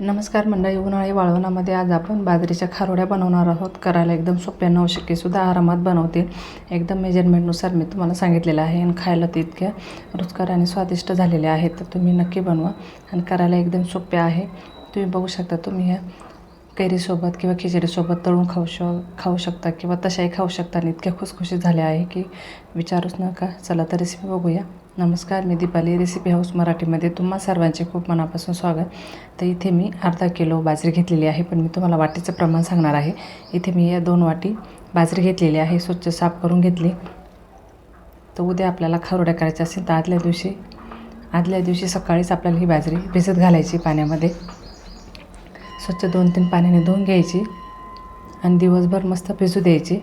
नमस्कार मंडळी उन्हाळी वाळवणामध्ये आज आपण बाजरीच्या खारोड्या बनवणार आहोत. करायला एकदम सोप्या नवशिकेसुद्धा सुद्धा आरामात बनवते. एकदम मेजरमेंटनुसार मी तुम्हाला सांगितलेलं आहे आणि खायला ते इतक्या रुचकर आणि स्वादिष्ट झालेल्या आहेत. तर तुम्ही नक्की बनवा आणि करायला एकदम सोप्या आहे. तुम्ही बघू शकता तुम्ही ह्या कैरीसोबत किंवा खिचडीसोबत तळून खाऊ श खाऊ शकता किंवा तशाही खाऊ शकता आणि इतक्या खुसखुशीत झाल्या आहे की विचारूच नका. चला तर रेसिपी बघूया. नमस्कार मी दीपाली रेसिपी हाऊस मराठीमध्ये तुम्हा सर्वांचे खूप मनापासून स्वागत. तर इथे मी अर्धा किलो बाजरी घेतलेली आहे पण मी तुम्हाला वाटीचं प्रमाण सांगणार आहे. इथे मी या दोन वाटी बाजरी घेतलेली आहे स्वच्छ साफ करून घेतली. तर उद्या आपल्याला खारोड्या करायच्या असेल तर आदल्या दिवशी आदल्या दिवशी सकाळीच आपल्याला ही बाजरी भिजत घालायची पाण्यामध्ये. स्वच्छ दोन तीन पाण्याने धुवून घ्यायची आणि दिवसभर मस्त भिजू द्यायची.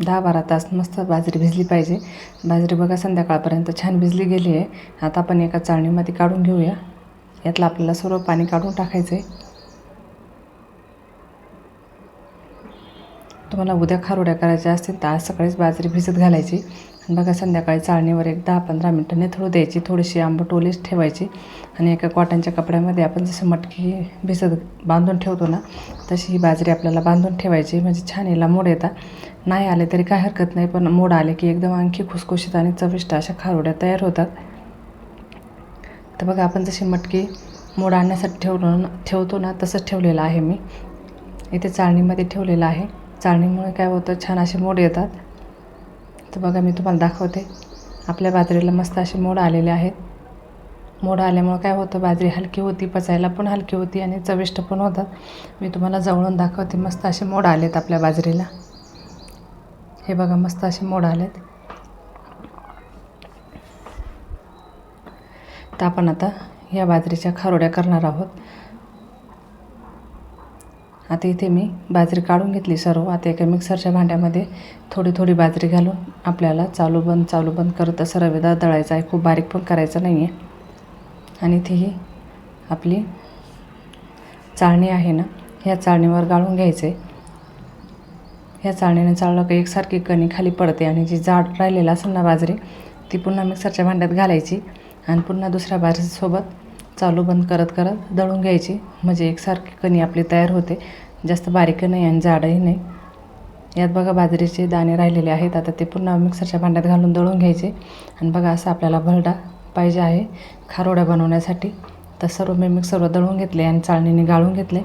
दहा बारा तास मस्त बाजरी भिजली पाहिजे. बाजरी बघा संध्याकाळपर्यंत छान भिजली गेली आहे. आता आपण एका चाळणीमध्ये काढून घेऊया. यातलं आपल्याला सर्व पाणी काढून टाकायचं आहे तुम्हाला उद्या खारोड्या करायच्या असतील तर आज सकाळीच बाजरी भिजत घालायची. आणि बघा संध्याकाळी चाळणीवर एक दहा पंधरा मिनटांनी थोडं द्यायची. थोडीशी आंबट ओलीच ठेवायची. आणि एका कॉटनच्या कपड्यामध्ये आपण जसं मटकी भिजत बांधून ठेवतो ना तशी ही बाजरी आपल्याला बांधून ठेवायची. म्हणजे छान याला मोड येतात. नाही आले तरी काय हरकत नाही पण मोड आले की एकदम आणखी खुसखुशीत आणि चविष्ट अशा खारोड्या तयार होतात. तर बघा आपण जशी मटकी मोड आणण्यासाठी ठेवलो ठेवतो ना तसंच ठेवलेलं आहे मी. इथे चाळणीमध्ये ठेवलेलं आहे. चाळणीमुळे काय होतं छान असे मोड येतात. तर बघा मी तुम्हाला दाखवते. आपल्या बाजरीला मस्त असे मोड आलेले आहेत. मोड आल्यामुळं काय होतं बाजरी हलकी होती पचायला पण हलकी होती आणि चविष्ट पण होतात. मी तुम्हाला जवळून दाखवते मस्त असे मोड आलेत आपल्या बाजरीला. हे बघा मस्त असे मोड आलेत. तर आपण आता या बाजरीच्या खारोड्या करणार आहोत. आता इथे मी बाजरी काढून घेतली सर्व. आता एका मिक्सरच्या भांड्यामध्ये थोडी थोडी बाजरी घालून आपल्याला चालू बंद चालू बंद करत असं रवेदार दळायचं आहे. खूप बारीक पण करायचं नाही आहे आणि इथे ही आपली चाळणी आहे ना ह्या चाळणीवर गाळून घ्यायचे. ह्या चाळणीने चाळलं का एकसारखी कणी खाली पडते आणि जी जाड राहिलेलं असेल ना बाजरी ती पुन्हा मिक्सरच्या भांड्यात घालायची आणि पुन्हा दुसऱ्या बाजरीसोबत चालू बंद करत करत दळून घ्यायची. म्हणजे एकसारखी कणी आपली तयार होते. जास्त बारीक नाही आणि जाडही नाही. यात बघा बाजरीचे दाणे राहिलेले आहेत. आता ते पुन्हा मिक्सरच्या भांड्यात घालून दळून घ्यायचे. आणि बघा असं आपल्याला भरडा पाहिजे आहे. खारोड्या बनवण्यासाठी. तर सर्व मी मिक्सरवर दळून घेतले आणि चाळणीने गाळून घेतले.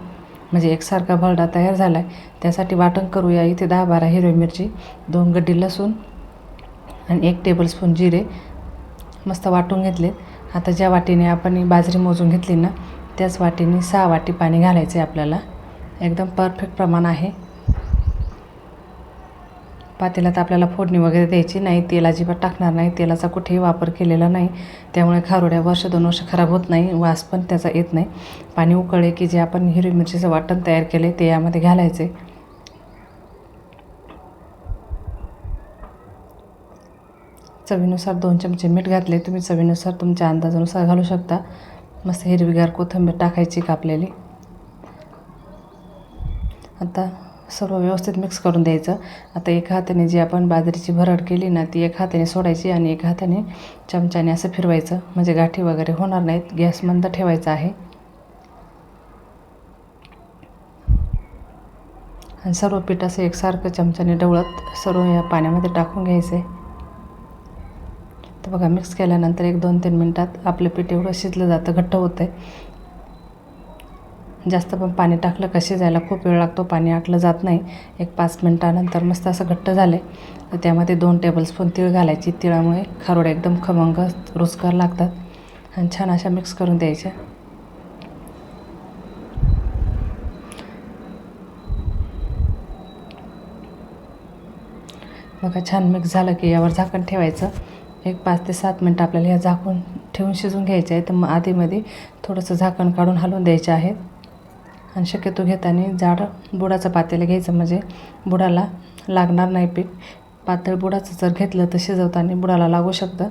म्हणजे एकसारखा भरडा तयार झाला आहे त्यासाठी वाटण करूया. इथे दहा बारा हिरवी मिरची दोन गड्डी लसूण आणि एक टेबलस्पून जिरे मस्त वाटून घेतले आता ज्या वाटीने आपण बाजरी मोजून घेतली ना त्याच वाटीने सहा वाटी पाणी घालायचं आहे आपल्याला. एकदम परफेक्ट प्रमाण आहे. पातेल्यात आपल्याला फोडणी वगैरे द्यायची नाही तेल अजिबात टाकणार नाही तेलाचा कुठेही वापर केलेला नाही. त्यामुळे खारोड्या वर्ष दोन वर्ष खराब होत नाही वास पण त्याचा येत नाही. पाणी उकळले की जे आपण हिरवी मिरचीचं वाटण तयार केले ते यामध्ये घालायचे चवीनुसार दोन चमचे मीठ घातले. तुम्ही चवीनुसार तुमच्या अंदाजानुसार घालू शकता. मस्त हिरवीगार कोथिंबीर टाकायची कापलेली. आता सर्व व्यवस्थित मिक्स करून द्यायचं. आता एका हाताने जी आपण बाजरीची भरड केली ना ती एका हाताने सोडायची आणि एका हाताने चमच्याने असं फिरवायचं. म्हणजे गाठी वगैरे होणार नाहीत. गॅस मंद ठेवायचा आहे. आणि सर्व पीठ असं एकसारखं चमच्याने डवळत सर्व या पाण्यामध्ये टाकून घ्यायचं. आहे तर बघा मिक्स केल्यानंतर एक दोन तीन मिनटात आपलं पीठ एवढं शिजलं जातं घट्ट होतं आहे जास्त पण पाणी टाकलं का शिजायला खूप वेळ लागतो पाणी आटलं जात नाही. एक पाच मिनटानंतर मस्त असं घट्ट झालं आहे तर त्यामध्ये दोन टेबलस्पून तीळ घालायची. तिळामुळे खारोडे एकदम खमंग रुचकर लागतात. आणि छान अशा मिक्स करून द्यायच्या. बघा छान मिक्स झालं की यावर झाकण ठेवायचं. एक पाच ते सात मिनटं आपल्याला ह्या झाकून ठेवून शिजून घ्यायचे आहे तर मग आधीमध्ये थोडंसं झाकण काढून हलवून द्यायचे आहेत आणि शक्यतो घेताना जाड बुडाचं पातेलं घ्यायचं. म्हणजे बुडाला लागणार नाही पीठ. पातळ बुडाचं जर घेतलं तर शिजवताना बुडाला लागू शकतं.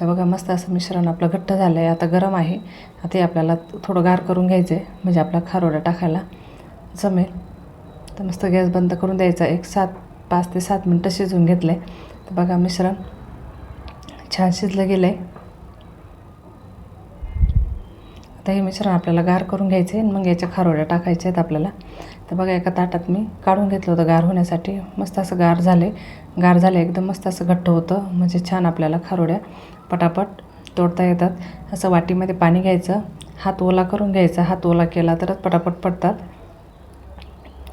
तर बघा मस्त असं मिश्रण आपलं घट्ट झालं आहे आता गरम आहे. आता हे आपल्याला थोडं गार करून घ्यायचं आहे. म्हणजे आपला खारोडा टाकायला जमेल. तर मस्त गॅस बंद करून द्यायचा. एक सात पाच ते सात मिनटं शिजवून घेतलं आहे तर बघा मिश्रण छान शिजलं गेलं आहे आता हे मिश्रण आपल्याला गार करून घ्यायचे आहे मग याच्या खारोड्या टाकायच्या आहेत आपल्याला. तर बघा एका ताटात मी काढून घेतलं होतं गार होण्यासाठी. मस्त असं गार झाले गार झाले एकदम मस्त असं घट्ट होतं. म्हणजे छान आपल्याला खारोड्या पटापट तोडता येतात. असं वाटीमध्ये पाणी घ्यायचं. हात ओला करून घ्यायचा. हात ओला केला तरच पटापट पडतात.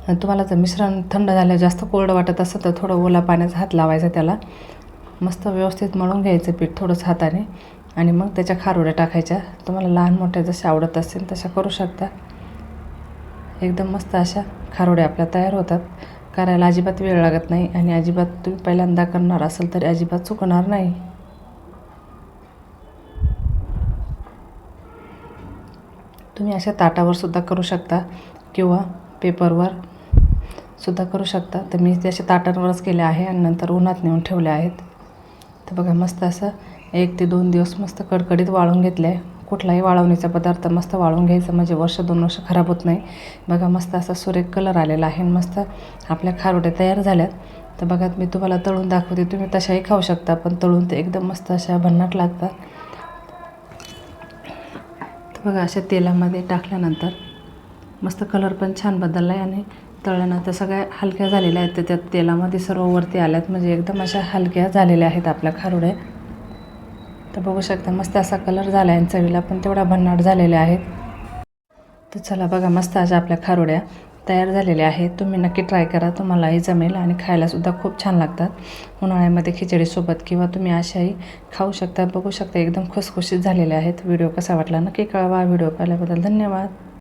आणि तुम्हाला जर मिश्रण थंड झालं जास्त कोरडं वाटत असेल तर थोडं ओला पाण्याचा हात लावायचा त्याला. मस्त व्यवस्थित मळून घ्यायचं पीठ थोडंसं हाताने आणि मग त्याच्या खारोड्या टाकायच्या. तुम्हाला लहान मोठ्या जशा आवडत असतील तशा करू शकता. एकदम मस्त अशा खारोड्या आपल्या तयार होतात. करायला अजिबात वेळ लागत नाही आणि अजिबात तुम्ही पहिल्यांदा करणार असेल तरी अजिबात चुकणार नाही. तुम्ही अशा ताटावर सुद्धा करू शकता किंवा पेपरवर सुद्धा करू शकता. तर मी ते अशा ताटांवरच केले आहे आणि नंतर उन्हात नेऊन ठेवले आहेत. तर बघा मस्त असं एक ते दोन दिवस मस्त कडकडीत वाळून घेतले आहे कुठलाही वाळवणीचा पदार्थ मस्त वाळून घ्यायचा म्हणजे वर्ष दोन वर्ष खराब होत नाही. बघा मस्त असा सुरेख कलर आलेला आहे आणि मस्त आपल्या खारोट्या तयार झाल्यात. तर बघा मी तुम्हाला तळून दाखवते. तुम्ही तशाही खाऊ शकता पण तळून ते एकदम मस्त अशा भन्नाट लागतात. तर बघा अशा तेलामध्ये टाकल्यानंतर मस्त कलर पण छान बदलला आहे आणि तळल्यानंतर सगळ्या हलक्या झालेल्या आहेत. तर त्या तेलामध्ये सर्व वरती आल्यात. म्हणजे एकदम अशा हलक्या झालेल्या आहेत आपल्या खारुड्या. तर बघू शकता मस्त असा कलर झाला आहे आणि चवीला पण तेवढा भन्नाट झालेल्या आहेत. तर चला बघा मस्त अशा आपल्या खारुड्या तयार झालेल्या आहेत. तुम्ही नक्की ट्राय करा. तुम्हालाही जमेल आणि खायलासुद्धा खूप छान लागतात. उन्हाळ्यामध्ये खिचडीसोबत किंवा तुम्ही अशाही खाऊ शकता. बघू शकता एकदम खुसखुशीत झालेल्या आहेत. व्हिडिओ कसा वाटला नक्की कळवा. व्हिडिओ पाहिल्याबद्दल धन्यवाद.